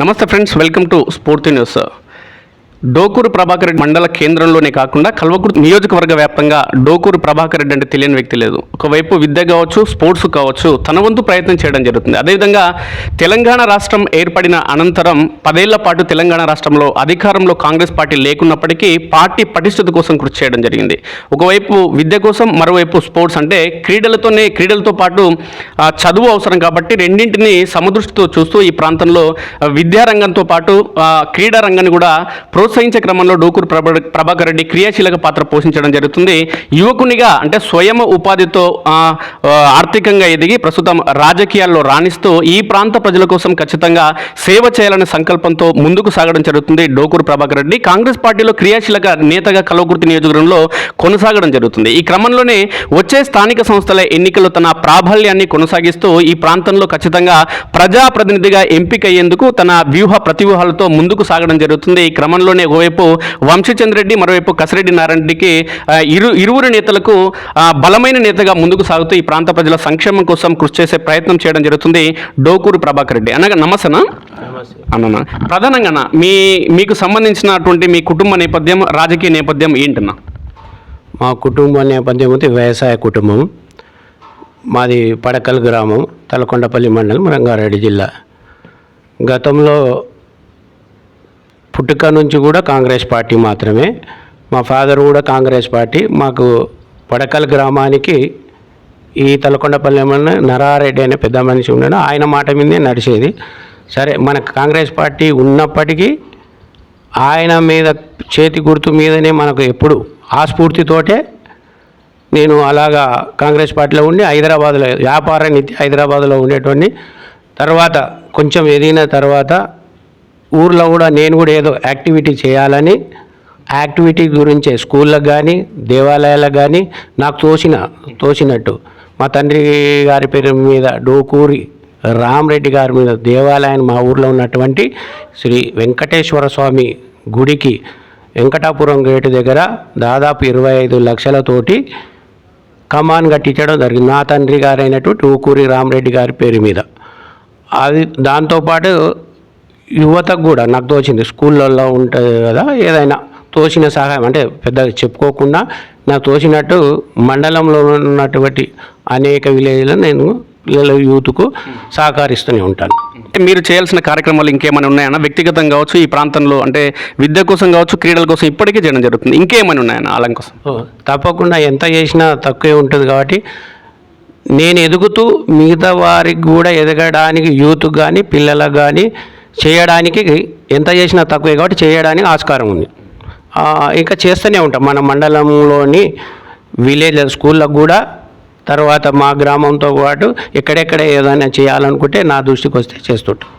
నమస్తే friends welcome to Sphoorthi news. Dokuru Prabhakar Reddy మండల కేంద్రంలోనే కాకుండా కల్వకుర్తి నియోజకవర్గ వ్యాప్తంగా డోకూరు ప్రభాకర్ రెడ్డి అంటే తెలియని వ్యక్తి లేదు. ఒకవైపు విద్య కావచ్చు స్పోర్ట్స్ కావచ్చు తన వంతు ప్రయత్నం చేయడం జరుగుతుంది. అదేవిధంగా తెలంగాణ రాష్ట్రం ఏర్పడిన అనంతరం పదేళ్ళ పాటు తెలంగాణ రాష్ట్రంలో అధికారంలో కాంగ్రెస్ పార్టీ లేకున్నప్పటికీ పార్టీ పటిష్టత కోసం కృషి చేయడం జరిగింది. ఒకవైపు విద్య కోసం మరోవైపు స్పోర్ట్స్ అంటే క్రీడలతోనే క్రీడలతో పాటు చదువు అవసరం కాబట్టి రెండింటిని సమదృష్టితో చూస్తూ ఈ ప్రాంతంలో విద్యారంగంతో పాటు క్రీడా రంగాన్ని కూడా ప్రోత్సహించే క్రమంలో డోకూరు ప్రభ ప్రభాకర్ రెడ్డి క్రియాశీలక పాత్ర పోషించడం జరుగుతుంది. యువకునిగా అంటే స్వయం ఉపాధితో ఆర్థికంగా ఎదిగి ప్రస్తుతం రాజకీయాల్లో రాణిస్తూ ఈ ప్రాంత ప్రజల కోసం ఖచ్చితంగా సేవ చేయాలనే సంకల్పంతో ముందుకు సాగడం జరుగుతుంది డోకూరు ప్రభాకర్ రెడ్డి. కాంగ్రెస్ పార్టీలో క్రియాశీలక నేతగా కలవకుర్తి నియోజకవర్గంలో కొనసాగడం జరుగుతుంది. ఈ క్రమంలోనే వచ్చే స్థానిక సంస్థల ఎన్నికల్లో తన ప్రాబల్యాన్ని కొనసాగిస్తూ ఈ ప్రాంతంలో ఖచ్చితంగా ప్రజాప్రతినిధిగా ఎంపికయ్యేందుకు తన వ్యూహ ప్రతివ్యూహాలతో ముందుకు సాగడం జరుగుతుంది. ఈ క్రమంలోనే ఒకవైపు వంశీచంద్రెడ్డి మరోవైపు కసిరెడ్డి నారాయణ రెడ్డికి ఇరు ఇరువురు నేతలకు బలమైన నేతగా ముందుకు సాగుతూ ఈ ప్రాంత ప్రజల సంక్షేమం కోసం కృషి చేసే ప్రయత్నం చేయడం జరుగుతుంది డోకూరు ప్రభాకర్ రెడ్డి. అనగా నమస్తేనా? అన్న ప్రధానంగా అన్న, మీ మీకు సంబంధించినటువంటి మీ కుటుంబ నేపథ్యం రాజకీయ నేపథ్యం ఏంటన్నా? మా కుటుంబ నేపథ్యం అయితే వ్యవసాయ కుటుంబం. మాది పడకల్ గ్రామం తలకొండపల్లి మండలం రంగారెడ్డి జిల్లా. గతంలో పుట్టుక నుంచి కూడా కాంగ్రెస్ పార్టీ మాత్రమే. మా ఫాదర్ కూడా కాంగ్రెస్ పార్టీ. మాకు పడకల్ గ్రామానికి ఈ తలకొండపల్లి నరారెడ్డి అనే పెద్ద మనిషి ఉన్నాడు. ఆయన మాట మీదే నడిచేది. సరే మనకు కాంగ్రెస్ పార్టీ ఉన్నప్పటికీ ఆయన మీద చేతి గుర్తు మీదనే మనకు ఎప్పుడు ఆ స్ఫూర్తితోటే నేను అలాగా కాంగ్రెస్ పార్టీలో ఉండి హైదరాబాద్లో వ్యాపార నీతి హైదరాబాద్లో ఉండేటోడిని. తర్వాత కొంచెం ఎదిగిన తర్వాత ఊర్లో కూడా నేను కూడా ఏదో యాక్టివిటీ చేయాలని యాక్టివిటీ గురించే స్కూళ్ళకు కానీ దేవాలయాలకు కానీ నాకు తోసిన తోసినట్టు. మా తండ్రి గారి పేరు మీద డోకూరి రామరెడ్డి గారి మీద దేవాలయం మా ఊర్లో ఉన్నటువంటి శ్రీ వెంకటేశ్వర స్వామి గుడికి వెంకటాపురం గేటు దగ్గర దాదాపు ఇరవై ఐదు లక్షలతోటి కమాన్ కట్టించడం జరిగింది. నా తండ్రి గారైనటువంటి ఊకూరి రామరెడ్డి గారి పేరు మీద. అది దాంతోపాటు యువతకు కూడా నాకు తోచింది. స్కూళ్ళల్లో ఉంటుంది కదా ఏదైనా తోచిన సహాయం అంటే పెద్దగా చెప్పుకోకుండా నాకు తోచినట్టు మండలంలో ఉన్నటువంటి అనేక విలేజ్లో నేను పిల్లల యూత్కు సహకరిస్తూనే ఉంటాను. అంటే మీరు చేయాల్సిన కార్యక్రమాలు ఇంకేమైనా ఉన్నాయన్నా? వ్యక్తిగతంగా కావచ్చు ఈ ప్రాంతంలో అంటే విద్య కోసం కావచ్చు క్రీడల కోసం ఇప్పటికీ చేయడం జరుగుతుంది. ఇంకేమైనా ఉన్నాయన్నా అలం కోసం? తప్పకుండా ఎంత చేసినా తక్కువే ఉంటుంది కాబట్టి నేను ఎదుగుతూ మిగతా వారికి కూడా ఎదగడానికి యూత్ కానీ పిల్లలకు కానీ చేయడానికి ఎంత చేసినా తక్కువే కాబట్టి చేయడానికి ఆస్కారం ఉంది. ఇంకా చేస్తూనే ఉంటాం. మన మండలంలోని విలేజ్ స్కూళ్ళకు కూడా తర్వాత మా గ్రామంతో పాటు ఎక్కడెక్కడ ఏదైనా చేయాలనుకుంటే నా దృష్టికి వస్తే చేస్తుంటాం.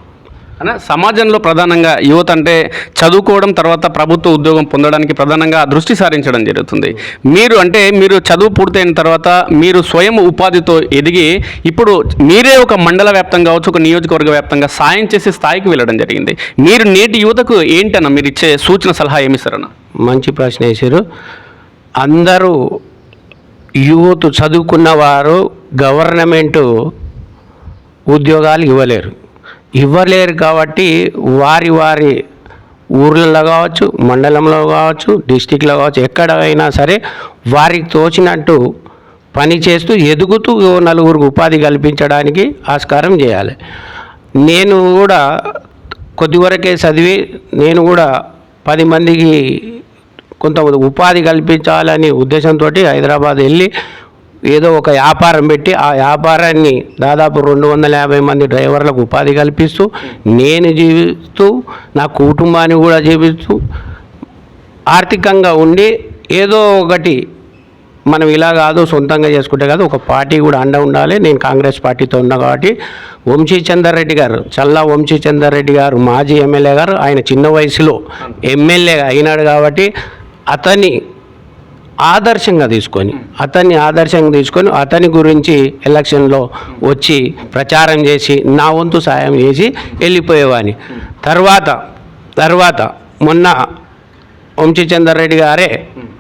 అన్న సమాజంలో ప్రధానంగా యువత అంటే చదువుకోవడం తర్వాత ప్రభుత్వ ఉద్యోగం పొందడానికి ప్రధానంగా దృష్టి సారించడం జరుగుతుంది. మీరు అంటే మీరు చదువు పూర్తయిన తర్వాత మీరు స్వయం ఉపాధితో ఎదిగి ఇప్పుడు మీరే ఒక మండల వ్యాప్తంగా కావచ్చు ఒక నియోజకవర్గ వ్యాప్తంగా సాయం చేసే స్థాయికి వెళ్ళడం జరిగింది. మీరు నేటి యువతకు ఏంటన్నా మీరు ఇచ్చే సూచన సలహా ఏమిస్తారన్న మంచి ప్రశ్న వేసారు అందరూ యువత చదువుకున్న వారు గవర్నమెంట్ ఉద్యోగాలు ఇవ్వలేరు. ఇవ్వలేరు కాబట్టి వారి వారి ఊర్లలో కావచ్చు మండలంలో కావచ్చు డిస్టిక్లో కావచ్చు ఎక్కడైనా సరే వారికి తోచినట్టు పని చేస్తూ ఎదుగుతూ నలుగురికి ఉపాధి కల్పించడానికి ఆస్కారం చేయాలి. నేను కూడా కొద్ది వరకే చదివి నేను కూడా పది మందికి కొంత ఉపాధి కల్పించాలని ఉద్దేశంతో హైదరాబాద్ వెళ్ళి ఏదో ఒక వ్యాపారం పెట్టి ఆ వ్యాపారాన్ని దాదాపు రెండు వందల యాభై మంది డ్రైవర్లకు ఉపాధి కల్పిస్తూ నేను జీవిస్తూ నా కుటుంబాన్ని కూడా జీవిస్తూ ఆర్థికంగా ఉండి ఏదో ఒకటి మనం ఇలా కాదు సొంతంగా చేసుకుంటే కాదు ఒక పార్టీ కూడా అండ ఉండాలి. నేను కాంగ్రెస్ పార్టీతో ఉన్నా కాబట్టి వంశీ రెడ్డి గారు చల్లా వంశీ రెడ్డి గారు మాజీ ఎమ్మెల్యే గారు ఆయన చిన్న వయసులో ఎమ్మెల్యే అయినాడు కాబట్టి అతని ఆదర్శంగా తీసుకొని అతన్ని ఆదర్శంగా తీసుకొని అతని గురించి ఎలక్షన్లో వచ్చి ప్రచారం చేసి నా వంతు సాయం చేసి వెళ్ళిపోయేవాని తర్వాత తర్వాత మొన్న వంశీచందర్ రెడ్డి గారే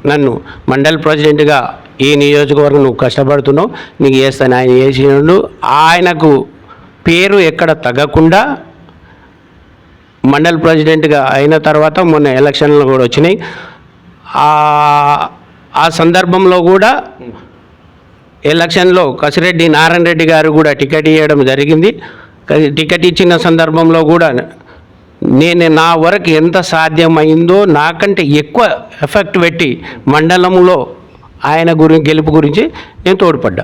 నన్ను మండల్ ప్రెసిడెంట్గా ఈ నియోజకవర్గం నువ్వు కష్టపడుతున్నావు నీకు చేస్తాను ఆయన చేసినాడు ఆయనకు పేరు ఎక్కడ తగ్గకుండా మండల్ ప్రెసిడెంట్గా అయిన తర్వాత మొన్న ఎలక్షన్లు కూడా వచ్చినాయి. ఆ- సందర్భంలో కూడా ఎలక్షన్లో కసిరెడ్డి నారాయణ రెడ్డి గారు కూడా టికెట్ ఇవ్వడం జరిగింది. టికెట్ ఇచ్చిన సందర్భంలో కూడా నేను నా వరకు ఎంత సాధ్యమైందో నాకంటే ఎక్కువ ఎఫెక్ట్ పెట్టి మండలంలో ఆయన గురించి గెలుపు గురించి నేను తోడ్పడ్డా.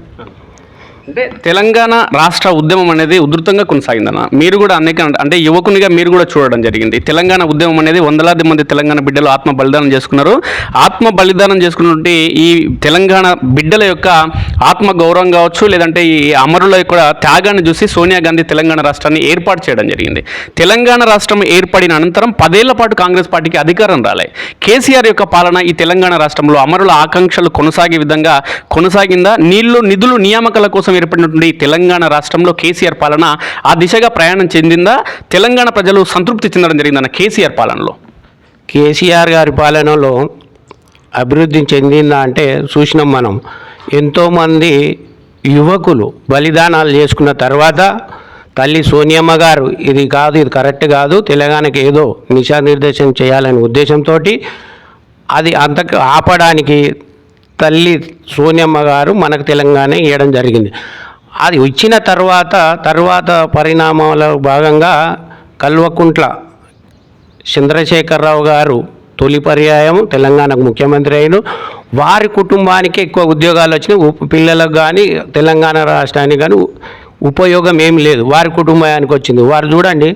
అంటే తెలంగాణ రాష్ట్ర ఉద్యమం అనేది ఉధృతంగా కొనసాగిందన్న. మీరు కూడా అనేక అంటే యువకునిగా మీరు కూడా చూడడం జరిగింది. తెలంగాణ ఉద్యమం అనేది వందలాది మంది తెలంగాణ బిడ్డలు ఆత్మ బలిదానం చేసుకున్నారు. ఆత్మ బలిదానం చేసుకున్నటువంటి ఈ తెలంగాణ బిడ్డల యొక్క ఆత్మ గౌరవం కావచ్చు లేదంటే ఈ అమరుల యొక్క త్యాగాన్ని చూసి సోనియా గాంధీ తెలంగాణ రాష్ట్రాన్ని ఏర్పాటు చేయడం జరిగింది. తెలంగాణ రాష్ట్రం ఏర్పడిన అనంతరం పదేళ్ళ పాటు కాంగ్రెస్ పార్టీకి అధికారం రాలే. కేసీఆర్ యొక్క పాలన ఈ తెలంగాణ రాష్ట్రంలో అమరుల ఆకాంక్షలు కొనసాగే విధంగా కొనసాగిందా? నీళ్ళు నిధులు నియామకాల కోసం ఏర్పడినటువంటి తెలంగాణ రాష్ట్రంలో కేసీఆర్ పాలన ఆ దిశగా ప్రయాణం చెందిందా? తెలంగాణ ప్రజలు సంతృప్తి చెందడం జరిగిందన్న కేసీఆర్ పాలనలో? కేసీఆర్ గారి పాలనలో అభివృద్ధి చెందిందా అంటే చూసినాం మనం. ఎంతోమంది యువకులు బలిదానాలు చేసుకున్న తర్వాత తల్లి సోనియమ్మ గారు ఇది కాదు ఇది కరెక్ట్ కాదు తెలంగాణకి ఏదో దిశానిర్దేశం చేయాలనే ఉద్దేశంతో అది అంత ఆపడానికి తల్లి సోనియమ్మ గారు మనకు తెలంగాణ ఇవ్వడం జరిగింది. అది ఇచ్చిన తర్వాత తర్వాత పరిణామాల భాగంగా కల్వకుంట్ల చంద్రశేఖరరావు గారు తొలి పర్యాయం తెలంగాణకు ముఖ్యమంత్రి అయిన వారి కుటుంబానికి ఎక్కువ ఉద్యోగాలు వచ్చినాయి. పిల్లలకు కానీ తెలంగాణ రాష్ట్రానికి కానీ ఉపయోగం ఏమి లేదు. వారి కుటుంబానికి వచ్చింది. వారు చూడండి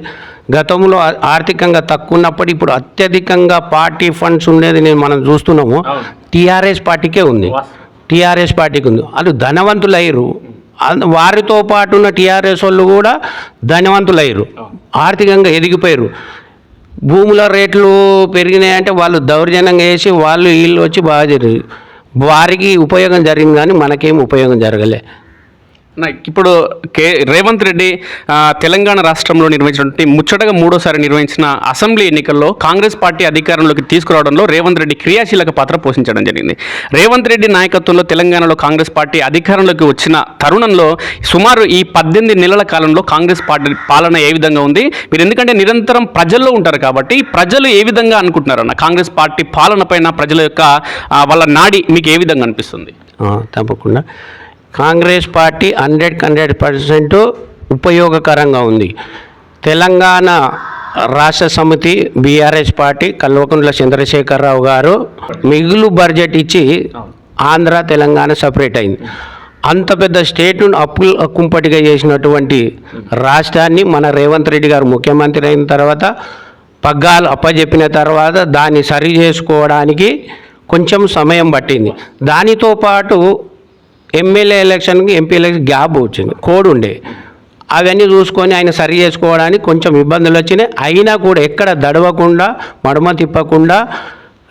గతంలో ఆర్థికంగా తక్కువ ఉన్నప్పుడు ఇప్పుడు అత్యధికంగా పార్టీ ఫండ్స్ ఉండేది నేను మనం చూస్తున్నాము. టీఆర్ఎస్ పార్టీకే ఉంది. టీఆర్ఎస్ పార్టీకి ఉంది. వాళ్ళు ధనవంతులయ్యారు. వారితో పాటు ఉన్న టీఆర్ఎస్ వాళ్ళు కూడా ధనవంతులయ్యారు. ఆర్థికంగా ఎదిగిపోయారు. భూముల రేట్లు పెరిగినాయంటే వాళ్ళు దౌర్జన్యంగా వేసి వాళ్ళు వీళ్ళు వచ్చి బాగా జరిగింది వారికి ఉపయోగం జరిగింది కానీ మనకేం ఉపయోగం జరగలే. ఇప్పుడు కే రేవంత్ రెడ్డి తెలంగాణ రాష్ట్రంలో నిర్వహించినటువంటి ముచ్చటగా మూడోసారి నిర్వహించిన అసెంబ్లీ ఎన్నికల్లో కాంగ్రెస్ పార్టీ అధికారంలోకి తీసుకురావడంలో రేవంత్ రెడ్డి క్రియాశీలక పాత్ర పోషించడం జరిగింది. రేవంత్ రెడ్డి నాయకత్వంలో తెలంగాణలో కాంగ్రెస్ పార్టీ అధికారంలోకి వచ్చిన తరుణంలో సుమారు ఈ పద్దెనిమిది నెలల కాలంలో కాంగ్రెస్ పార్టీ పాలన ఏ విధంగా ఉంది? మీరు ఎందుకంటే నిరంతరం ప్రజల్లో ఉంటారు కాబట్టి ప్రజలు ఏ విధంగా అనుకుంటున్నారన్న కాంగ్రెస్ పార్టీ పాలన పైన ప్రజల యొక్క వాళ్ళ నాడి మీకు ఏ విధంగా అనిపిస్తుంది? తప్పకుండా. Congress party hundred hundred percent ఉపయోగకరంగా ఉంది. తెలంగాణ రాష్ట్ర సమితి బీఆర్ఎస్ పార్టీ కల్వకుంట్ల చంద్రశేఖరరావు గారు మిగులు బడ్జెట్ ఇచ్చి ఆంధ్ర తెలంగాణ సపరేట్ అయింది. అంత పెద్ద స్టేట్ను అప్పులు కుంపటిగా చేసినటువంటి రాష్ట్రాన్ని మన రేవంత్ రెడ్డి గారు ముఖ్యమంత్రి అయిన తర్వాత పగ్గాలు అప్పజెప్పిన తర్వాత దాన్ని సరి చేసుకోవడానికి కొంచెం సమయం పట్టింది. దానితో పాటు ఎమ్మెల్యే ఎలక్షన్కి ఎంపీ ఎలక్షన్ గ్యాప్ వచ్చింది కోడ్ ఉండే. అవన్నీ చూసుకొని ఆయన సరి చేసుకోవడానికి కొంచెం ఇబ్బందులు వచ్చినాయి. అయినా కూడా ఎక్కడ దడవకుండా మడమ తిప్పకుండా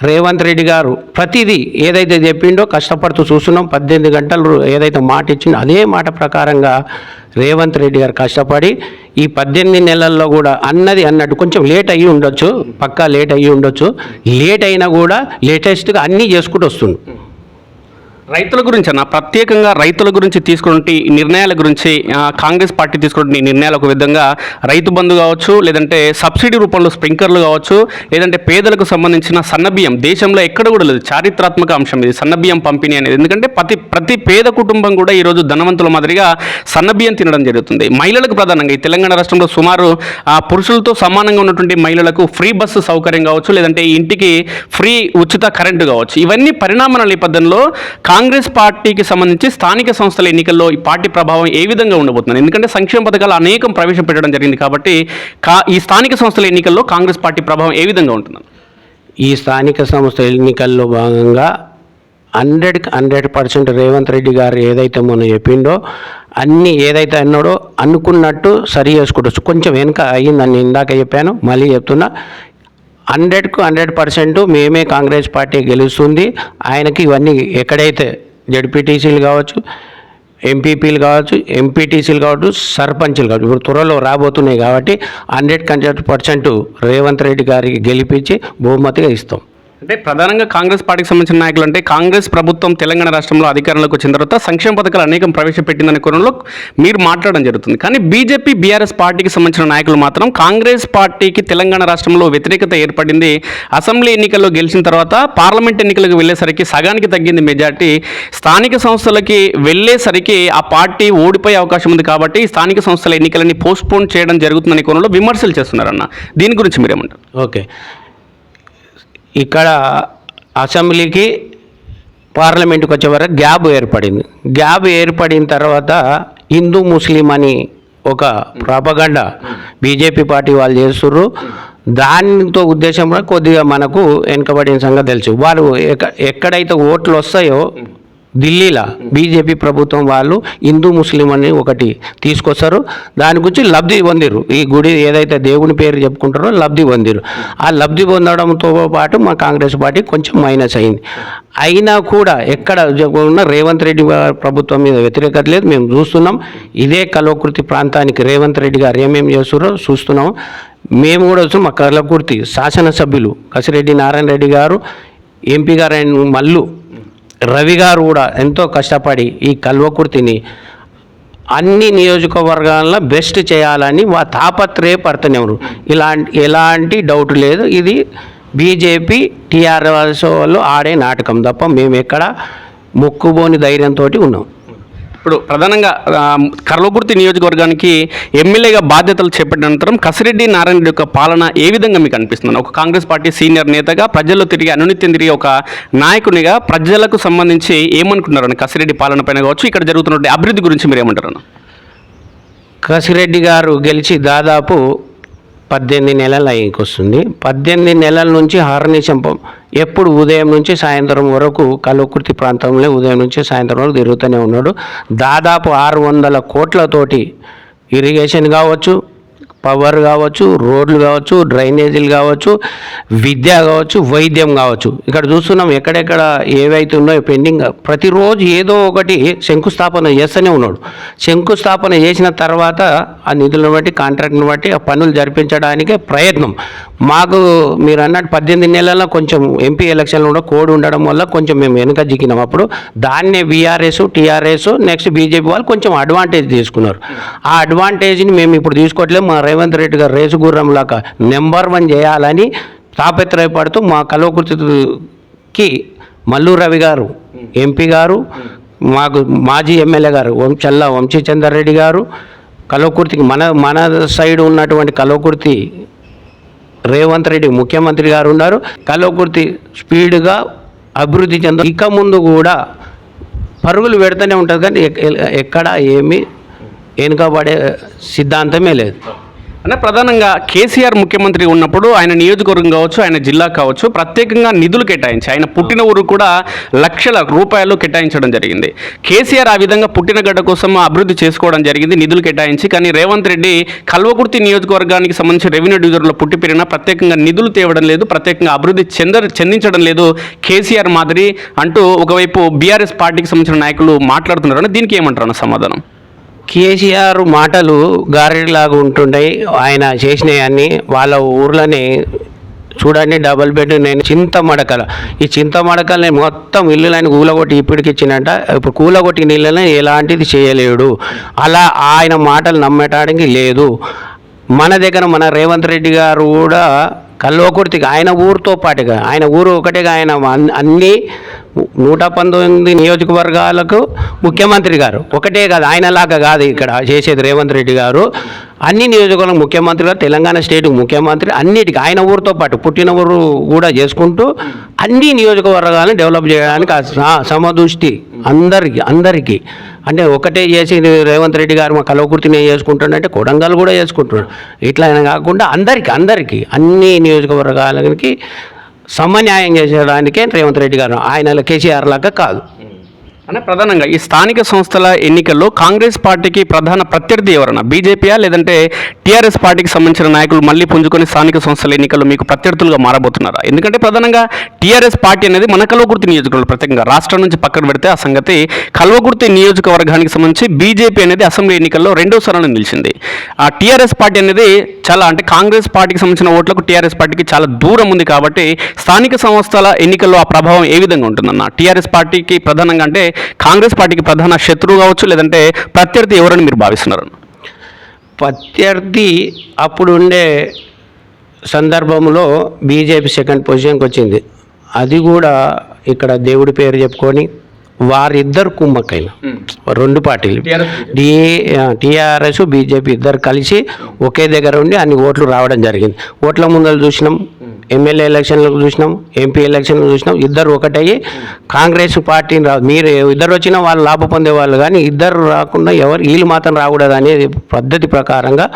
రేవంత్ రెడ్డి గారు ప్రతిదీ ఏదైతే చెప్పిండో కష్టపడుతూ చూస్తున్నాం. పద్దెనిమిది గంటలు ఏదైతే మాట ఇచ్చిందో అదే మాట ప్రకారంగా రేవంత్ రెడ్డి గారు కష్టపడి ఈ పద్దెనిమిది నెలల్లో కూడా అన్నది అన్నట్టు కొంచెం లేట్ అయ్యి ఉండొచ్చు పక్కా లేట్ అయ్యి ఉండొచ్చు. లేట్ అయినా కూడా లేటెస్ట్గా అన్నీ చేసుకుంటూ వస్తుంది రైతుల గురించి అన్న ప్రత్యేకంగా రైతుల గురించి తీసుకున్న నిర్ణయాల గురించి కాంగ్రెస్ పార్టీ తీసుకున్న నిర్ణయాలు ఒక విధంగా రైతు బంధు కావచ్చు లేదంటే సబ్సిడీ రూపంలో స్ప్రింకర్లు కావచ్చు లేదంటే పేదలకు సంబంధించిన సన్నబియ్యం దేశంలో ఎక్కడ కూడా లేదు చారిత్రాత్మక అంశం ఇది సన్నబియ్యం పంపిణీ అనేది. ఎందుకంటే ప్రతి ప్రతి పేద కుటుంబం కూడా ఈరోజు ధనవంతుల మాదిరిగా సన్నబియ్యం తినడం జరుగుతుంది. మహిళలకు ప్రధానంగా ఈ తెలంగాణ రాష్ట్రంలో సుమారు ఆ, పురుషులతో సమానంగా ఉన్నటువంటి మహిళలకు ఫ్రీ బస్సు సౌకర్యం కావచ్చు లేదంటే ఇంటికి ఫ్రీ ఉచిత కరెంటు కావచ్చు. ఇవన్నీ పరిణామాల నేపథ్యంలో కాంగ్రెస్ పార్టీకి సంబంధించి స్థానిక సంస్థల ఎన్నికల్లో ఈ పార్టీ ప్రభావం ఏ విధంగా ఉండబోతుంది? ఎందుకంటే సంక్షేమ పథకాలు అనేకం ప్రవేశపెట్టడం జరిగింది కాబట్టి కా ఈ స్థానిక సంస్థల ఎన్నికల్లో కాంగ్రెస్ పార్టీ ప్రభావం ఏ విధంగా ఉంటుంది. ఈ స్థానిక సంస్థ ఎన్నికల్లో భాగంగా హండ్రెడ్కి హండ్రెడ్ పర్సెంట్ రేవంత్ రెడ్డి గారు ఏదైతే మొన్న చెప్పిండో అన్నీ ఏదైతే అన్నాడో అనుకున్నట్టు సరి చేసుకోవచ్చు కొంచెం వెనుక అయ్యిందని ఇందాక చెప్పాను మళ్ళీ చెప్తున్నా హండ్రెడ్కు హండ్రెడ్ పర్సెంట్ మేమే కాంగ్రెస్ పార్టీ గెలుస్తుంది. ఆయనకి ఇవన్నీ ఎక్కడైతే జడ్పీటీసీలు కావచ్చు ఎంపీపీలు కావచ్చు ఎంపీటీసీలు కావచ్చు సర్పంచ్లు కావచ్చు ఇప్పుడు త్వరలో రాబోతున్నాయి కాబట్టి hundred hundred percent Revanth Reddy గారికి గెలిపించి బహుమతిగా ఇస్తాం. అంటే ప్రధానంగా కాంగ్రెస్ పార్టీకి సంబంధించిన నాయకులు అంటే కాంగ్రెస్ ప్రభుత్వం తెలంగాణ రాష్ట్రంలో అధికారంలోకి వచ్చిన తర్వాత సంక్షేమ పథకాలు అనేకం ప్రవేశపెట్టిందనే కోణంలో మీరు మాట్లాడడం జరుగుతుంది. కానీ బీజేపీ బీఆర్ఎస్ పార్టీకి సంబంధించిన నాయకులు మాత్రం కాంగ్రెస్ పార్టీకి తెలంగాణ రాష్ట్రంలో వ్యతిరేకత ఏర్పడింది. అసెంబ్లీ ఎన్నికల్లో గెలిచిన తర్వాత పార్లమెంట్ ఎన్నికలకు వెళ్ళేసరికి సగానికి తగ్గింది మెజార్టీ. స్థానిక సంస్థలకి వెళ్ళేసరికి ఆ పార్టీ ఓడిపోయే అవకాశం ఉంది కాబట్టి స్థానిక సంస్థల ఎన్నికలని పోస్ట్పోన్ చేయడం జరుగుతుందనే కోణంలో విమర్శలు చేస్తున్నారన్న. దీని గురించి మీరేమంటారు? ఓకే. ఇక్కడ అసెంబ్లీకి పార్లమెంట్కి వచ్చే వరకు గ్యాప్ ఏర్పడింది. గ్యాప్ ఏర్పడిన తర్వాత హిందూ ముస్లిం అని ఒక ప్రాపగండ బీజేపీ పార్టీ వాళ్ళు చేస్తుర్రు. దానితో ఉద్దేశం కూడా కొద్దిగా మనకు వెనుకబడిన సంగతి తెలుసు. వాళ్ళు ఎక్క- ఎక్కడైతే ఓట్లు వస్తాయో ఢిల్లీలో బీజేపీ ప్రభుత్వం వాళ్ళు హిందూ ముస్లిం అని ఒకటి తీసుకొస్తారు. దాని గురించి లబ్ధి పొందిరు ఈ గుడి ఏదైతే దేవుని పేరు చెప్పుకుంటారో లబ్ధి పొందిరు ఆ లబ్ధి పొందడంతో పాటు మా కాంగ్రెస్ పార్టీ కొంచెం మైనస్ అయింది. అయినా కూడా ఎక్కడ ఉన్న రేవంత్ రెడ్డి ప్రభుత్వం మీద వ్యతిరేకత లేదు. మేము చూస్తున్నాం. ఇదే కలవకృతి ప్రాంతానికి రేవంత్ రెడ్డి గారు ఏమేమి చేస్తున్నారో చూస్తున్నాం. మేము కూడా వస్తున్నాం మా కలకుర్తి శాసనసభ్యులు కసిరెడ్డి నారాయణ రెడ్డి గారు ఎంపీ గారు మల్లు రవి గారు కూడా ఎంతో కష్టపడి ఈ కల్వకుర్తిని అన్ని నియోజకవర్గాల్లో బెస్ట్ చేయాలని వా తాపత్రయపడుతూనే ఉన్నారు ఇలాంటి ఎలాంటి డౌట్ లేదు. ఇది బీజేపీ టీఆర్ఎస్ వాళ్ళు ఆడే నాటకం తప్ప మేము ఎక్కడ మొక్కుబోని ధైర్యంతో ఉన్నాం. ఇప్పుడు ప్రధానంగా కర్లగుర్తి నియోజకవర్గానికి ఎమ్మెల్యేగా బాధ్యతలు చేపట్టిన అనంతరం కసిరెడ్డి నారాయణ యొక్క పాలన ఏ విధంగా మీకు అనిపిస్తుంది ఒక కాంగ్రెస్ పార్టీ సీనియర్ నేతగా ప్రజల్లో తిరిగి అనునిత్యం తిరిగి ఒక నాయకునిగా ప్రజలకు సంబంధించి ఏమనుకున్నారని కసిరెడ్డి పాలన పైన కావచ్చు ఇక్కడ జరుగుతున్న అభివృద్ధి గురించి మీరు ఏమంటారు అన్న? కసిరెడ్డి గారు గెలిచి దాదాపు పద్దెనిమిది నెలలు అయ్యింకి వస్తుంది పద్దెనిమిది నెలల నుంచి హరణిశం ఎప్పుడు ఉదయం నుంచి సాయంత్రం వరకు కలుకుర్తి ప్రాంతంలో ఉదయం నుంచి సాయంత్రం వరకు తిరుగుతూనే ఉన్నాడు. దాదాపు ఆరు వందల కోట్లతోటి ఇరిగేషన్ కావచ్చు పవర్ కావచ్చు రోడ్లు కావచ్చు డ్రైనేజీలు కావచ్చు విద్య కావచ్చు వైద్యం కావచ్చు. ఇక్కడ చూస్తున్నాం ఎక్కడెక్కడ ఏవైతే ఉన్నాయో పెండింగ్ ప్రతిరోజు ఏదో ఒకటి శంకుస్థాపన చేస్తూనే ఉన్నాడు. శంకుస్థాపన చేసిన తర్వాత ఆ నిధులను బట్టి కాంట్రాక్ట్ని బట్టి ఆ పనులు జరిపించడానికే ప్రయత్నం. మాకు మీరు అన్నట్టు పద్దెనిమిది నెలల్లో కొంచెం ఎంపీ ఎలక్షన్లో కూడా కోడ్ ఉండడం వల్ల కొంచెం మేము వెనుక జిక్కినాం. అప్పుడు దాన్నే బీఆర్ఎస్ టీఆర్ఎస్ నెక్స్ట్ బీజేపీ వాళ్ళు కొంచెం అడ్వాంటేజ్ తీసుకున్నారు. ఆ అడ్వాంటేజ్ని మేము ఇప్పుడు తీసుకోవట్లేదు. మా రేవంత్ రెడ్డి గారు రేసు లాగా నెంబర్ వన్ చేయాలని తాపత్రయపడుతూ మా కల్వకుర్తికి మల్లు రవి గారు ఎంపీ గారు మాకు మాజీ ఎమ్మెల్యే గారు వం చల్ల వంశీచందర్ రెడ్డి గారు కలవకుర్తికి మన మన సైడ్ ఉన్నటువంటి కలవకుర్తి రేవంత్ రెడ్డి ముఖ్యమంత్రి గారు ఉన్నారు. కలవకుర్తి స్పీడ్గా అభివృద్ధి చెంద ఇక ముందు కూడా పరుగులు పెడుతూనే ఉంటుంది కానీ ఎక్కడ ఏమీ వెనుకబడే సిద్ధాంతమే లేదు. అన్న ప్రధానంగా కేసీఆర్ ముఖ్యమంత్రి ఉన్నప్పుడు ఆయన నియోజకవర్గం కావచ్చు ఆయన జిల్లా కావచ్చు ప్రత్యేకంగా నిధులు కేటాయించి ఆయన పుట్టిన ఊరు కూడా లక్షల రూపాయలు కేటాయించడం జరిగింది. కేసీఆర్ ఆ విధంగా పుట్టిన గడ్డ కోసం అభివృద్ధి చేసుకోవడం జరిగింది నిధులు కేటాయించి కానీ రేవంత్ రెడ్డి కల్వకుర్తి నియోజకవర్గానికి సంబంధించి రెవెన్యూ డివిజన్లో పుట్టి పెరిగిన ప్రత్యేకంగా నిధులు తేవడం లేదు ప్రత్యేకంగా అభివృద్ధి చెంద చెందించడం లేదు కేసీఆర్ మాదిరి అంటూ ఒకవైపు బీఆర్ఎస్ పార్టీకి సంబంధించిన నాయకులు మాట్లాడుతున్నారు. దీనికి ఏమంటారు సమాధానం? కేసీఆర్ మాటలు గారెలాగా ఉంటుండయి. ఆయన చేసినవన్నీ వాళ్ళ ఊర్లోనే చూడండి డబల్ బెడ్ నేను చింత మడకల ఈ చింత మడకలు నేను మొత్తం ఇల్లులని కూలగొట్టి ఇప్పటికి ఇచ్చినట్ట ఇప్పుడు కూలగొట్టిన ఇళ్ళని ఎలాంటిది చేయలేడు. అలా ఆయన మాటలు నమ్మటానికి లేదు. మన దగ్గర మన రేవంత్ రెడ్డి గారు కూడా కల్లోకుర్తికి ఆయన ఊరితో పాటుగా ఆయన ఊరు ఒకటిగా ఆయన అన్- నూట పంతొమ్మిది నియోజకవర్గాలకు ముఖ్యమంత్రి గారు. ఒకటే కాదు ఆయనలాగా కాదు ఇక్కడ చేసేది రేవంత్ రెడ్డి గారు. అన్ని నియోజకవర్గం ముఖ్యమంత్రి గారు తెలంగాణ స్టేట్ ముఖ్యమంత్రి అన్నిటికీ ఆయన ఊరితో పాటు పుట్టిన ఊరు కూడా చేసుకుంటూ అన్ని నియోజకవర్గాలను డెవలప్ చేయడానికి స- సమదృష్టి అందరికి అందరికీ. అంటే ఒకటే చేసి రేవంత్ రెడ్డి గారు మా కలవకుర్తిని చేసుకుంటాడంటే కొడంగల్ కూడా చేసుకుంటున్నాడు. ఇట్లా అయినా కాకుండా అందరికీ అందరికీ అన్ని నియోజకవర్గాలకి సమన్యాయం చేసేయడానికే రేవంత్ రెడ్డి గారు. ఆయన కేసీఆర్ లాగా కాదు. అన్న ప్రధానంగా ఈ స్థానిక సంస్థల ఎన్నికల్లో కాంగ్రెస్ పార్టీకి ప్రధాన ప్రత్యర్థి ఎవరన్నా? బీజేపీయా? లేదంటే టీఆర్ఎస్ పార్టీకి సంబంధించిన నాయకులు మళ్ళీ పుంజుకొని స్థానిక సంస్థల ఎన్నికల్లో మీకు ప్రత్యర్థులుగా మారబోతున్నారా? ఎందుకంటే ప్రధానంగా టీఆర్ఎస్ పార్టీ అనేది మన కల్వకుర్తి నియోజకవర్గం ప్రత్యేకంగా రాష్ట్రం నుంచి పక్కన పెడితే ఆ సంగతి కల్వకుర్తి నియోజకవర్గానికి సంబంధించి బీజేపీ అనేది అసెంబ్లీ ఎన్నికల్లో రెండో స్థానంలో నిలిచింది. ఆ టీఆర్ఎస్ పార్టీ అనేది చాలా అంటే కాంగ్రెస్ పార్టీకి సంబంధించిన ఓట్లకు టీఆర్ఎస్ పార్టీకి చాలా దూరం ఉంది కాబట్టి స్థానిక సంస్థల ఎన్నికల్లో ఆ ప్రభావం ఏ విధంగా ఉంటుందన్న? టీఆర్ఎస్ పార్టీకి ప్రధానంగా అంటే కాంగ్రెస్ పార్టీకి ప్రధాన శత్రువు కావచ్చు లేదంటే ప్రత్యర్థి ఎవరని మీరు భావిస్తున్నారు? ప్రత్యర్థి అప్పుడు ఉండే సందర్భంలో బీజేపీ సెకండ్ పొజిషన్కి వచ్చింది. అది కూడా ఇక్కడ దేవుడి పేరు చెప్పుకొని వారిద్దరు కుమ్మక్కైన. రెండు పార్టీలు. డిఏ టీఆర్ఎస్ బీజేపీ ఇద్దరు కలిసి ఒకే దగ్గర ఉండి అన్ని ఓట్లు రావడం జరిగింది. ఓట్ల ముందర చూసినాం. ఎమ్మెల్యే ఎలక్షన్లు చూసినాం ఎంపీ ఎలక్షన్లు చూసినాం ఇద్దరు ఒకటయ్యి. కాంగ్రెస్ పార్టీని రా మీరు ఇద్దరు వచ్చినా వాళ్ళు లాభ పొందేవాళ్ళు కానీ ఇద్దరు రాకుండా ఎవరు వీళ్ళు మాత్రం రాకూడదు అనేది పద్ధతి ప్రకారంగా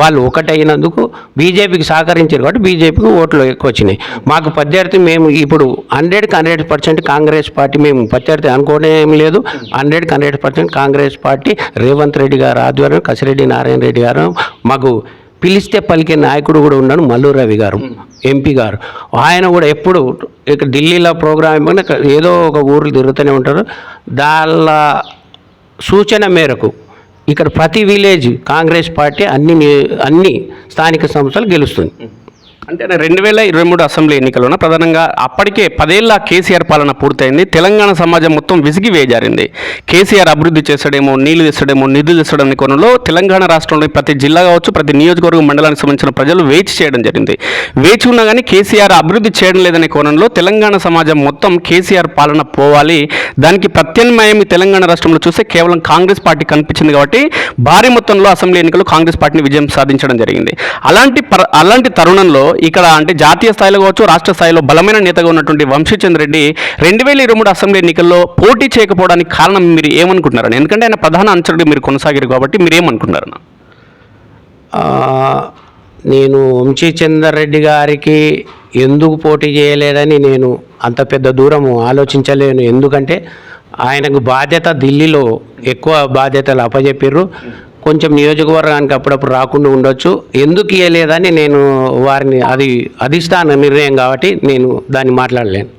వాళ్ళు ఒకటైనందుకు బీజేపీకి సహకరించారు కాబట్టి బీజేపీకి ఓట్లు ఎక్కువ వచ్చినాయి మాకు ప్రత్యర్థి మేము ఇప్పుడు హండ్రెడ్కి హండ్రెడ్ పర్సెంట్ కాంగ్రెస్ పార్టీ మేము ప్రత్యర్థి అనుకోవడం లేదు. హండ్రెడ్కి hundred percent Congress party Revanth Reddy గారు ఆధ్వర్యం కసిరెడ్డి నారాయణ రెడ్డి గారు మాకు పిలిస్తే పలికే నాయకుడు కూడా ఉన్నాడు మల్లు రవి గారు ఎంపీ గారు. ఆయన కూడా ఎప్పుడు ఇక ఢిల్లీలో ప్రోగ్రామ్ ఏదో ఒక ఊర్లు తిరుగుతూనే ఉంటారు. దాళ్ళ సూచన మేరకు ఇక్కడ ప్రతి విలేజ్ కాంగ్రెస్ పార్టీ అన్ని అన్ని స్థానిక సంస్థలు గెలుస్తుంది. అంటే రెండు వేల ఇరవై మూడు అసెంబ్లీ ఎన్నికలను ప్రధానంగా అప్పటికే పదేళ్ళ కేసీఆర్ పాలన పూర్తయింది. తెలంగాణ సమాజం మొత్తం విసిగి వేజారింది. కేసీఆర్ అభివృద్ధి చేస్తాడేమో నీళ్ళు తెస్తాడేమో నిధులు తెస్తాడేమో అనే కోణంలో తెలంగాణ రాష్ట్రంలో ప్రతి జిల్లా కావచ్చు ప్రతి నియోజకవర్గం మండలానికి సంబంధించిన ప్రజలు వేచి చేయడం జరిగింది. వేచి ఉన్నా కానీ కేసీఆర్ అభివృద్ధి చేయడం లేదనే కోణంలో తెలంగాణ సమాజం మొత్తం కేసీఆర్ పాలన పోవాలి. దానికి ప్రత్యామ్నాయం తెలంగాణ రాష్ట్రంలో చూస్తే కేవలం కాంగ్రెస్ పార్టీ కనిపించింది కాబట్టి భారీ మొత్తంలో అసెంబ్లీ ఎన్నికలు కాంగ్రెస్ పార్టీని విజయం సాధించడం జరిగింది. అలాంటి పర అలాంటి తరుణంలో ఇక్కడ అంటే జాతీయ స్థాయిలో కావచ్చు రాష్ట్ర స్థాయిలో బలమైన నేతగా ఉన్నటువంటి వంశీచంద్ర రెడ్డి రెండు వేల ఇరవై మూడు అసెంబ్లీ ఎన్నికల్లో పోటీ చేయకపోవడానికి కారణం మీరు ఏమనుకుంటున్నారని? ఎందుకంటే ఆయన ప్రధాన అంచరుడు మీరు కొనసాగారు కాబట్టి మీరు ఏమనుకుంటున్నారన్న? నేను వంశీచందర్ రెడ్డి గారికి ఎందుకు పోటీ చేయలేదని నేను అంత పెద్ద దూరం ఆలోచించలేను. ఎందుకంటే ఆయనకు బాధ్యత ఢిల్లీలో ఎక్కువ బాధ్యతలు అప్పచెప్పిర్రు కొంచెం నియోజకవర్గానికి అప్పుడప్పుడు రాకుండా ఉండొచ్చు. ఎందుకు ఇవ్వలేదని నేను వారిని అది అధిష్టాన నిర్ణయం కాబట్టి నేను దాన్ని మాట్లాడలేను.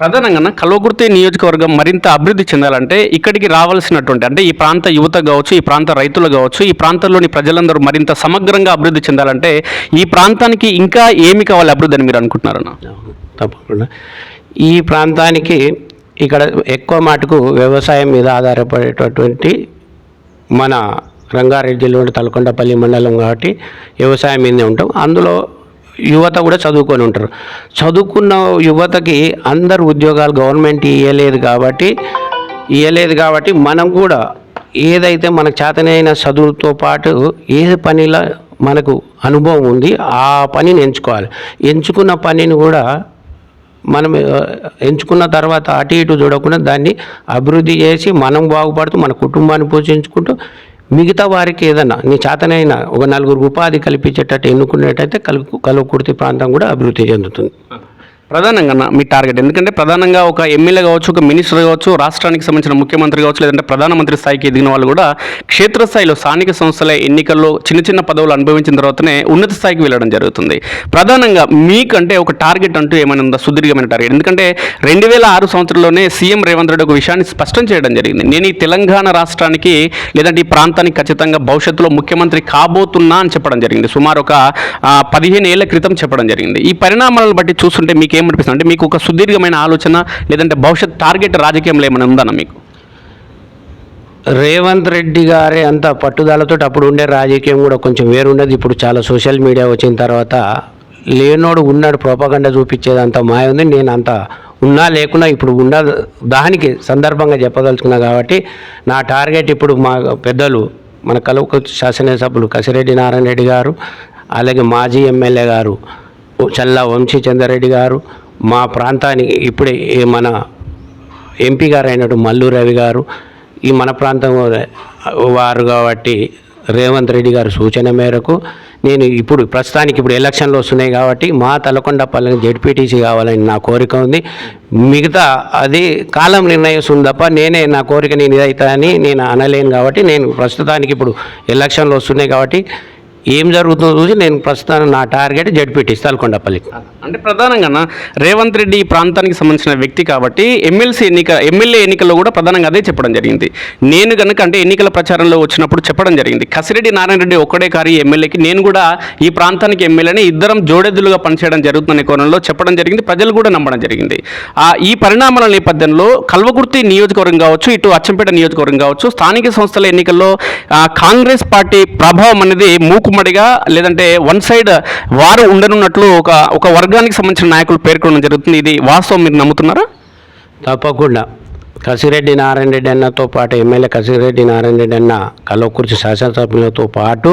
ప్రధానంగా కల్వకుర్తి నియోజకవర్గం మరింత అభివృద్ధి చెందాలంటే ఇక్కడికి రావాల్సినటువంటి అంటే ఈ ప్రాంత యువత కావచ్చు ఈ ప్రాంత రైతులు కావచ్చు ఈ ప్రాంతంలోని ప్రజలందరూ మరింత సమగ్రంగా అభివృద్ధి చెందాలంటే ఈ ప్రాంతానికి ఇంకా ఏమి కావాలి అభివృద్ధి అని మీరు అనుకుంటున్నారన్న తప్పకుండా. ఈ ప్రాంతానికి ఇక్కడ ఎక్కువ మటుకు వ్యవసాయం మీద ఆధారపడేటటువంటి మన రంగారెడ్డి జిల్లా తలకొండపల్లి మండలం కాబట్టి వ్యవసాయం మీదే ఉంటాం. అందులో యువత కూడా చదువుకొని ఉంటారు. చదువుకున్న యువతకి అందరు ఉద్యోగాలు గవర్నమెంట్ ఇవ్వలేదు కాబట్టి ఇవ్వలేదు కాబట్టి మనం కూడా ఏదైతే మన చేతనైన చదువుతో పాటు ఏ పనిలో మనకు అనుభవం ఉంది ఆ పనిని ఎంచుకోవాలి. ఎంచుకున్న పనిని కూడా మనం ఎంచుకున్న తర్వాత అటు ఇటు చూడకుండా దాన్ని అభివృద్ధి చేసి మనం బాగుపడుతూ మన కుటుంబాన్ని పోషించుకుంటూ మిగతా వారికి ఏదన్నా నీ చేతనైన ఒక నలుగురు ఉపాధి కల్పించేటట్టు ఎన్నుకునేటైతే కలు కలువకుర్తి ప్రాంతం కూడా అభివృద్ధి చెందుతుంది. ప్రధానంగా మీ టార్గెట్ ఎందుకంటే ప్రధానంగా ఒక ఎమ్మెల్యే కావచ్చు ఒక మినిస్టర్ కావచ్చు రాష్ట్రానికి సంబంధించిన ముఖ్యమంత్రి కావచ్చు లేదంటే ప్రధానమంత్రి స్థాయికి ఎదిగిన వాళ్ళు కూడా క్షేత్రస్థాయిలో స్థానిక సంస్థల ఎన్నికల్లో చిన్న చిన్న పదవులు అనుభవించిన తర్వాతనే ఉన్నత స్థాయికి వెళ్ళడం జరుగుతుంది. ప్రధానంగా మీకంటే ఒక టార్గెట్ అంటూ ఏమైనా ఉందా? సుదీర్ఘమైన టార్గెట్. ఎందుకంటే రెండు వేల ఆరు సంవత్సరంలోనే సీఎం రేవంత్ రెడ్డి ఒక విషయాన్ని స్పష్టం చేయడం జరిగింది. నేను ఈ తెలంగాణ రాష్ట్రానికి లేదంటే ఈ ప్రాంతానికి ఖచ్చితంగా భవిష్యత్తులో ముఖ్యమంత్రి కాబోతున్నా అని చెప్పడం జరిగింది. సుమారు ఒక పదిహేను ఏళ్ళ క్రితం చెప్పడం జరిగింది. ఈ పరిణామాలను బట్టి చూస్తుంటే మీకు ఏమనిపిస్తుంది? అంటే మీకు ఒక సుదీర్ఘమైన ఆలోచన లేదంటే భవిష్యత్ టార్గెట్ రాజకీయంలో ఏమైనా ఉందన్న మీకు? రేవంత్ రెడ్డి గారే అంత పట్టుదలతో అప్పుడు ఉండే రాజకీయం కూడా కొంచెం వేరుండదు. ఇప్పుడు చాలా సోషల్ మీడియా వచ్చిన తర్వాత లేనోడు ఉన్నాడు ప్రోపగండ చూపించేదంత మాయ ఉంది. నేను అంత ఉన్నా లేకున్నా ఇప్పుడు ఉన్న దానికి సందర్భంగా చెప్పదలుచుకున్నా కాబట్టి నా టార్గెట్ ఇప్పుడు మా పెద్దలు మన కలువ శాసనసభ్యులు కసిరెడ్డి నారాయణ రెడ్డి గారు అలాగే మాజీ ఎమ్మెల్యే గారు చల్లా వంశీ చంద్రరెడ్డి గారు మా ప్రాంతానికి ఇప్పుడే మన ఎంపీ గారు అయినట్టు మల్లు రవి గారు ఈ మన ప్రాంతం వారు కాబట్టి రేవంత్ రెడ్డి గారి సూచన మేరకు నేను ఇప్పుడు ప్రస్తుతానికి ఇప్పుడు ఎలక్షన్లు వస్తున్నాయి కాబట్టి మా తలకొండపల్లికి జెడ్పీటీసీ కావాలని నా కోరిక ఉంది. మిగతా అది కాలం నిర్ణయిస్తుంది తప్ప నేనే నా కోరిక నేను ఇదవుతా అని నేను అనలేను కాబట్టి నేను ప్రస్తుతానికి ఇప్పుడు ఎలక్షన్లు వస్తున్నాయి కాబట్టి ఏం జరుగుతుందో చూసి నేను ప్రస్తుతం నా టార్గెట్ జడ్పీటీ తలకొండపల్లికి. అంటే ప్రధానంగా రేవంత్ రెడ్డి ఈ ప్రాంతానికి సంబంధించిన వ్యక్తి కాబట్టి ఎమ్మెల్సీ ఎన్నిక ఎమ్మెల్యే ఎన్నికల్లో కూడా ప్రధానంగా అదే చెప్పడం జరిగింది. నేను కనుక అంటే ఎన్నికల ప్రచారంలో వచ్చినప్పుడు చెప్పడం జరిగింది. కసిరెడ్డి నారాయణ రెడ్డి ఒక్కడే కారు ఎమ్మెల్యేకి నేను కూడా ఈ ప్రాంతానికి ఎమ్మెల్యేని ఇద్దరం జోడెద్దులుగా పనిచేయడం జరుగుతుందనే కోణంలో చెప్పడం జరిగింది ప్రజలు కూడా నమ్మడం జరిగింది. ఆ ఈ పరిణామాల నేపథ్యంలో కల్వకుర్తి నియోజకవర్గం కావచ్చు ఇటు అచ్చంపేట నియోజకవర్గం కావచ్చు స్థానిక సంస్థల ఎన్నికల్లో కాంగ్రెస్ పార్టీ ప్రభావం అనేది మూకుమ్మడిగా లేదంటే వన్ సైడ్ వారు ఉండనున్నట్లు ఒక ఒక వర్గానికి సంబంధించిన నాయకులు పేర్కొనడం జరుగుతుంది. ఇది వాస్తవం మీరు నమ్ముతున్నారా? తప్పకుండా. కసిరెడ్డి నారాయణ రెడ్డి అన్నతో పాటు ఎమ్మెల్యే కసిరెడ్డి నారాయణ రెడ్డి అన్న కల్వకుర్చి శాసనసభ్యులతో పాటు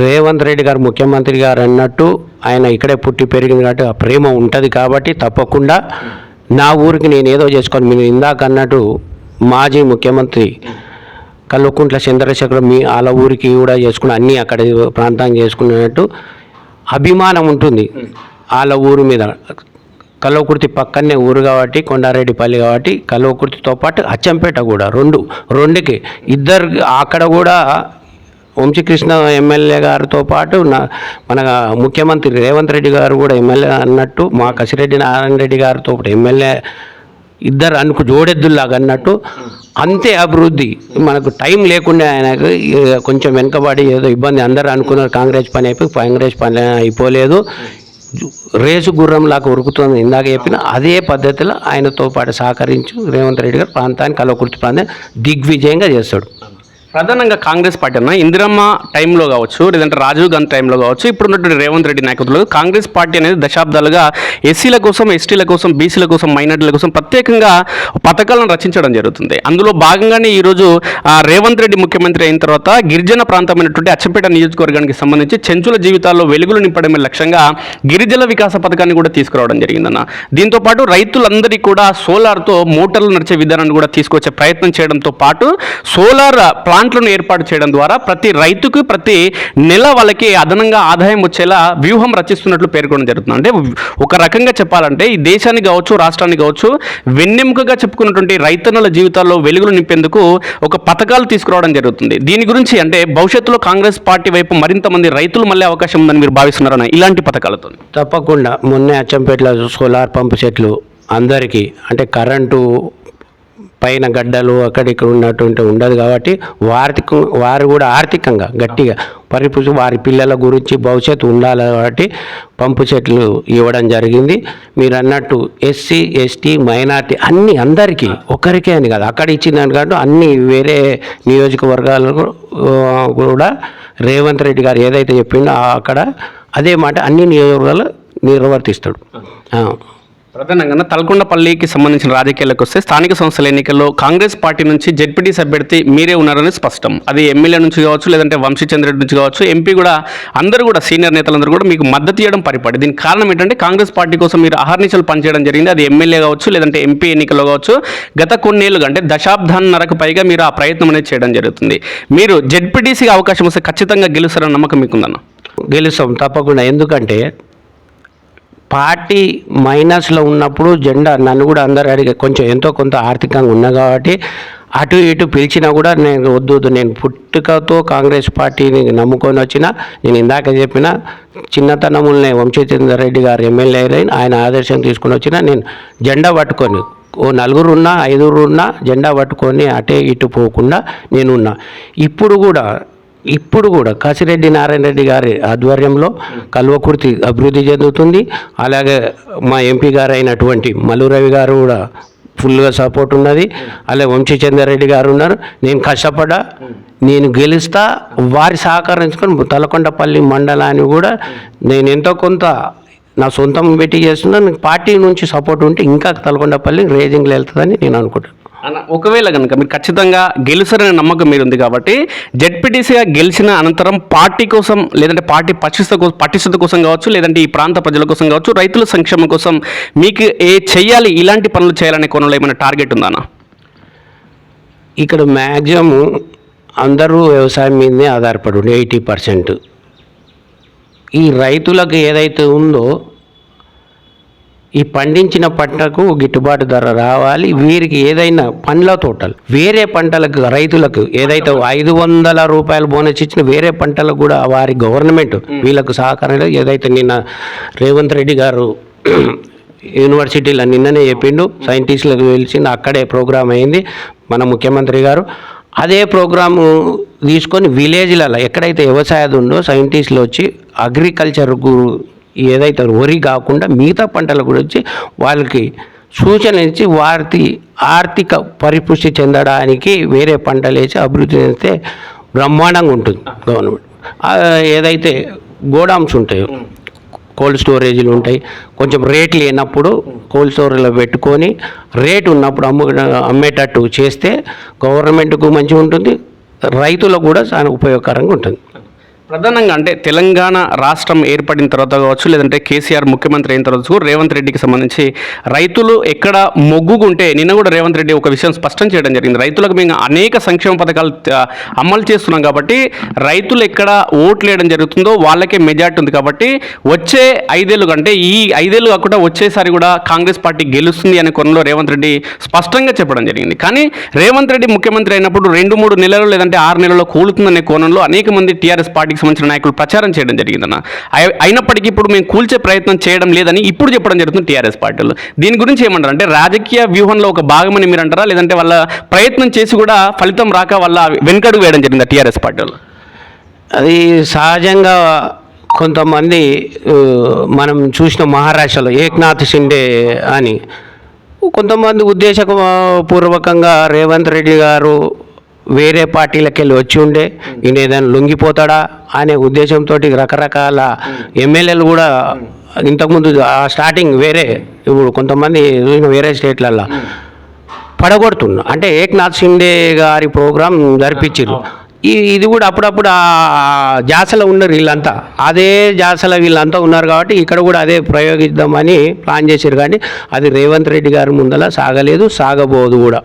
రేవంత్ రెడ్డి గారు ముఖ్యమంత్రి గారు అన్నట్టు ఆయన ఇక్కడే పుట్టి పెరిగింది కాబట్టి ఆ ప్రేమ ఉంటుంది కాబట్టి తప్పకుండా నా ఊరికి నేను ఏదో చేసుకొని మీరు ఇందాక అన్నట్టు మాజీ ముఖ్యమంత్రి కల్లుకుంట్ల చంద్రశేఖర్ మీ వాళ్ళ ఊరికి కూడా చేసుకుని అన్నీ అక్కడ ప్రాంతానికి చేసుకునేటట్టు అభిమానం ఉంటుంది. వాళ్ళ ఊరు మీద. కల్వకుర్తి పక్కనే ఊరు కాబట్టి కొండారెడ్డిపల్లి కాబట్టి కల్వకుర్తితో పాటు అచ్చంపేట కూడా రెండు రెండుకి. ఇద్దరు అక్కడ కూడా వంశీకృష్ణ ఎమ్మెల్యే గారితో పాటు నా మన ముఖ్యమంత్రి రేవంత్ రెడ్డి గారు కూడా ఎమ్మెల్యే అన్నట్టు మా కసిరెడ్డి నారాయణ రెడ్డి గారితో పాటు ఎమ్మెల్యే ఇద్దరు అనుకు జోడెద్దుల్లాగా అన్నట్టు అంతే అభివృద్ధి. మనకు టైం లేకుండా ఆయనకు ఇక కొంచెం వెనకబడి ఏదో ఇబ్బంది అందరూ అనుకున్నారు కాంగ్రెస్ పని అయిపోయి కాంగ్రెస్ పని అయిపోలేదు. రేసు గుర్రంలాగా ఉరుకుతుంది ఇందాక చెప్పిన అదే పద్ధతిలో ఆయనతో పాటు సహకరించు రేవంత్ రెడ్డి గారు ప్రాంతాన్ని కలవకుర్తి ప్రాంతం దిగ్విజయంగా చేస్తాడు. ప్రధానంగా కాంగ్రెస్ పార్టీ అన్న ఇందిరమ్మ టైంలో కావచ్చు లేదంటే రాజీవ్ గాంధీ టైంలో కావచ్చు ఇప్పుడున్నటువంటి రేవంత్ రెడ్డి నాయకత్వంలో కాంగ్రెస్ పార్టీ అనేది దశాబ్దాలుగా ఎస్సీల కోసం ఎస్టీల కోసం బీసీల కోసం మైనార్టీల కోసం ప్రత్యేకంగా పథకాలను రచించడం జరుగుతుంది. అందులో భాగంగానే ఈరోజు ఆ, రేవంత్ రెడ్డి ముఖ్యమంత్రి అయిన తర్వాత గిరిజన ప్రాంతమైనటువంటి అచ్చంపేట నియోజకవర్గానికి సంబంధించి చెంచుల జీవితాల్లో వెలుగులు నింపడమే లక్ష్యంగా గిరిజల వికాస పథకాన్ని కూడా తీసుకురావడం జరిగిందన్న. దీంతో పాటు రైతులందరికీ కూడా సోలార్తో మోటార్లు నడిచే విధానాన్ని కూడా తీసుకొచ్చే ప్రయత్నం చేయడంతో పాటు సోలార్ ప్లాంట్లను ఏర్పాటు చేయడం ద్వారా ప్రతి రైతుకు ప్రతి నెల వాళ్ళకి అదనంగా ఆదాయం వచ్చేలా వ్యూహం రచిస్తున్నట్లు పేర్కొనడం జరుగుతుంది. అంటే ఒక రకంగా చెప్పాలంటే ఈ దేశానికి కావచ్చు రాష్ట్రానికి కావచ్చు వెన్నెముకగా చెప్పుకున్నటువంటి రైతన్నుల జీవితాల్లో వెలుగులు నింపేందుకు ఒక పథకాలు తీసుకురావడం జరుగుతుంది. దీని గురించి అంటే భవిష్యత్తులో కాంగ్రెస్ పార్టీ వైపు మరింత మంది రైతులు మళ్ళీ అవకాశం ఉందని మీరు భావిస్తున్నారని ఇలాంటి పథకాలతో. తప్పకుండా. మొన్నే అచ్చంపేటలో సోలార్ పంపు సెట్లు అందరికీ అంటే కరెంటు పైన గడ్డలు అక్కడిక్కడ ఉన్నటువంటి ఉండదు కాబట్టి వారికి వారు కూడా ఆర్థికంగా గట్టిగా పరిపుషి వారి పిల్లల గురించి భవిష్యత్తు ఉండాలి కాబట్టి పంపు చెట్లు ఇవ్వడం జరిగింది. మీరు అన్నట్టు ఎస్సీ ఎస్టీ మైనార్టీ అన్ని అందరికీ ఒకరికే అని కాదు అక్కడ ఇచ్చిన కాదు అన్ని వేరే నియోజకవర్గాలకు కూడా రేవంత్ రెడ్డి గారు ఏదైతే చెప్పిండో అక్కడ అదే మాట అన్ని నియోజకవర్గాలు నిర్వర్తిస్తాడు. ప్రధానంగా తలకొండపల్లికి సంబంధించిన రాజకీయాలకు వస్తే స్థానిక సంస్థల ఎన్నికల్లో కాంగ్రెస్ పార్టీ నుంచి జెడ్పీటీ అభ్యర్థి మీరే ఉన్నారని స్పష్టం. అది ఎమ్మెల్యే నుంచి కావచ్చు లేదంటే వంశీచంద్రెడ్డి నుంచి కావచ్చు ఎంపీ కూడా అందరూ కూడా సీనియర్ నేతలందరూ కూడా మీకు మద్దతు ఇవ్వడం పరిపాటి. దీనికి కారణం ఏంటంటే కాంగ్రెస్ పార్టీ కోసం మీరు అహర్నిశలు పనిచేయడం జరిగింది. అది ఎమ్మెల్యే కావచ్చు లేదంటే ఎంపీ ఎన్నికల్లో కావచ్చు గత కొన్నేళ్ళుగా అంటే దశాబ్దాన్నరకు పైగా మీరు ఆ ప్రయత్నం అనేది చేయడం జరుగుతుంది. మీరు జెడ్పీటీసీకి అవకాశం వస్తే ఖచ్చితంగా గెలుస్తారన్న నమ్మకం మీకుందన్న? గెలుస్తాం తప్పకుండా. ఎందుకంటే పార్టీ మైనస్లో ఉన్నప్పుడు జెండా నన్ను కూడా అందరు అడిగే కొంచెం ఎంతో కొంత ఆర్థికంగా ఉన్నా కాబట్టి అటు ఇటు పిలిచినా కూడా నేను వద్దు వద్దు. నేను పుట్టుకతో కాంగ్రెస్ పార్టీని నమ్ముకొని వచ్చిన నేను ఇందాక చెప్పిన చిన్నతనములనే వంశీచంద్ర రెడ్డి గారు ఎమ్మెల్యే అయిన ఆయన ఆదర్శం తీసుకొని వచ్చిన నేను జెండా పట్టుకొని ఓ నలుగురు ఉన్నా ఐదుగురు ఉన్నా జెండా పట్టుకొని అటే ఇటు పోకుండా నేనున్నా ఇప్పుడు కూడా ఇప్పుడు కూడా కాసిరెడ్డి నారాయణ రెడ్డి గారి ఆధ్వర్యంలో కల్వకుర్తి అభివృద్ధి చెందుతుంది. అలాగే మా ఎంపీ గారు అయినటువంటి మల్లు రవి గారు కూడా ఫుల్గా సపోర్ట్ ఉన్నది. అలాగే వంశీచంద్ర గారు ఉన్నారు. నేను కష్టపడ్డా నేను గెలుస్తా వారి సహకరించుకొని తలకొండపల్లి మండలాన్ని కూడా నేను ఎంతో కొంత నా సొంతం పెట్టి చేస్తున్నా పార్టీ నుంచి సపోర్ట్ ఉంటే ఇంకా తలకొండపల్లి రేజింగ్లో వెళ్తుందని నేను అనుకుంటాను అన్న ఒకవేళ కనుక మీరు ఖచ్చితంగా గెలుస్తారనే నమ్మకం మీరు ఉంది కాబట్టి జెడ్పీటీసీగా గెలిచిన అనంతరం పార్టీ కోసం లేదంటే పార్టీ పటిష్ట కోసం పటిష్టత కోసం కావచ్చు లేదంటే ఈ ప్రాంత ప్రజల కోసం కావచ్చు రైతుల సంక్షేమం కోసం మీకు ఏ చేయాలి ఇలాంటి పనులు చేయాలనే కోణంలో ఏమైనా టార్గెట్ ఉందా అన్న? ఇక్కడ మ్యాక్సిమం అందరూ వ్యవసాయం మీదనే ఆధారపడి ఉండే ఎయిటీ పర్సెంట్. ఈ రైతులకు ఏదైతే ఉందో ఈ పండించిన పంటకు గిట్టుబాటు ధర రావాలి. వీరికి ఏదైనా పండ్ల తోటలు వేరే పంటలకు రైతులకు ఏదైతే ఐదు వందల రూపాయలు బోనస్ ఇచ్చిన వేరే పంటలకు కూడా వారి గవర్నమెంట్ వీళ్ళకు సహకారం ఏదైతే నిన్న రేవంత్ రెడ్డి గారు యూనివర్సిటీలో నిన్ననే చెప్పిండు సైంటిస్టులకు పిలిచింది అక్కడే ప్రోగ్రామ్ అయింది మన ముఖ్యమంత్రి గారు. అదే ప్రోగ్రాము తీసుకొని విలేజ్లలో ఎక్కడైతే వ్యవసాయం ఉందో సైంటిస్టులు వచ్చి అగ్రికల్చర్కు ఏదైతే వరి కాకుండా మిగతా పంటల గురించి వాళ్ళకి సూచన ఇచ్చి వారి ఆర్థిక పరిపుష్టి చెందడానికి వేరే పంటలు వేసి అభివృద్ధి చెందితే బ్రహ్మాండంగా ఉంటుంది గవర్నమెంట్. ఏదైతే గోడామ్స్ ఉంటాయో కోల్డ్ స్టోరేజీలు ఉంటాయి కొంచెం రేట్ లేనప్పుడు కోల్డ్ స్టోరేజ్లో పెట్టుకొని రేట్ ఉన్నప్పుడు అమ్ము అమ్మేటట్టు చేస్తే గవర్నమెంట్కు మంచిగా ఉంటుంది రైతులకు కూడా చాలా ఉపయోగకరంగా ఉంటుంది. ప్రధానంగా అంటే తెలంగాణ రాష్ట్రం ఏర్పడిన తర్వాత కావచ్చు లేదంటే కేసీఆర్ ముఖ్యమంత్రి అయిన తర్వాత కూడా రేవంత్ రెడ్డికి సంబంధించి రైతులు ఎక్కడ మొగ్గుకుంటే నిన్న కూడా రేవంత్ రెడ్డి ఒక విషయం స్పష్టం చేయడం జరిగింది. రైతులకు మేము అనేక సంక్షేమ పథకాలు అమలు చేస్తున్నాం కాబట్టి రైతులు ఎక్కడ ఓట్లు వేయడం జరుగుతుందో వాళ్ళకే మెజార్టీ ఉంది కాబట్టి వచ్చే ఐదేళ్ళు కంటే ఈ ఐదేళ్ళు కాకుండా వచ్చేసారి కూడా కాంగ్రెస్ పార్టీ గెలుస్తుంది అనే కొనలో రేవంత్ రెడ్డి స్పష్టంగా చెప్పడం జరిగింది. కానీ రేవంత్ రెడ్డి ముఖ్యమంత్రి అయినప్పుడు రెండు మూడు నెలలు లేదంటే ఆరు నెలల్లో కూలుతుందనే కోణంలో అనేక మంది టీఆర్ఎస్ పార్టీకి సంబంధించిన నాయకులు ప్రచారం చేయడం జరిగిందన్న. అయినప్పటికీ ఇప్పుడు మేము కూల్చే ప్రయత్నం చేయడం లేదని ఇప్పుడు చెప్పడం జరుగుతుంది టీఆర్ఎస్ పార్టీలు. దీని గురించి ఏమంటారు? అంటే రాజకీయ వ్యూహంలో ఒక భాగమని మీరు అంటారా లేదంటే వాళ్ళ ప్రయత్నం చేసి కూడా ఫలితం రాక వల్ల వెనుకడుగు వేయడం జరిగింది టీఆర్ఎస్ పార్టీలు? అది సహజంగా కొంతమంది మనం చూసిన మహారాష్ట్రలో ఏక్నాథ్ షిండే అని కొంతమంది ఉద్దేశపూర్వకంగా రేవంత్ రెడ్డి గారు వేరే పార్టీలకు వెళ్ళి వచ్చి ఉండే ఈయన ఏదైనా లొంగిపోతాడా అనే ఉద్దేశంతో రకరకాల ఎమ్మెల్యేలు కూడా ఇంతకుముందు ఆ స్టార్టింగ్ వేరే ఇప్పుడు కొంతమంది చూసిన వేరే స్టేట్లల్లో పడగొడుతున్నా. అంటే ఏక్నాథ్ షిండే గారి ప్రోగ్రాం జరిపించారు ఈ ఇది కూడా అప్పుడప్పుడు ఆ జాసలో ఉన్నారు వీళ్ళంతా. అదే జాసలో వీళ్ళంతా ఉన్నారు కాబట్టి ఇక్కడ కూడా అదే ప్రయోగిద్దామని ప్లాన్ చేశారు కానీ అది రేవంత్ రెడ్డి గారి ముందల సాగలేదు సాగబోదు కూడా.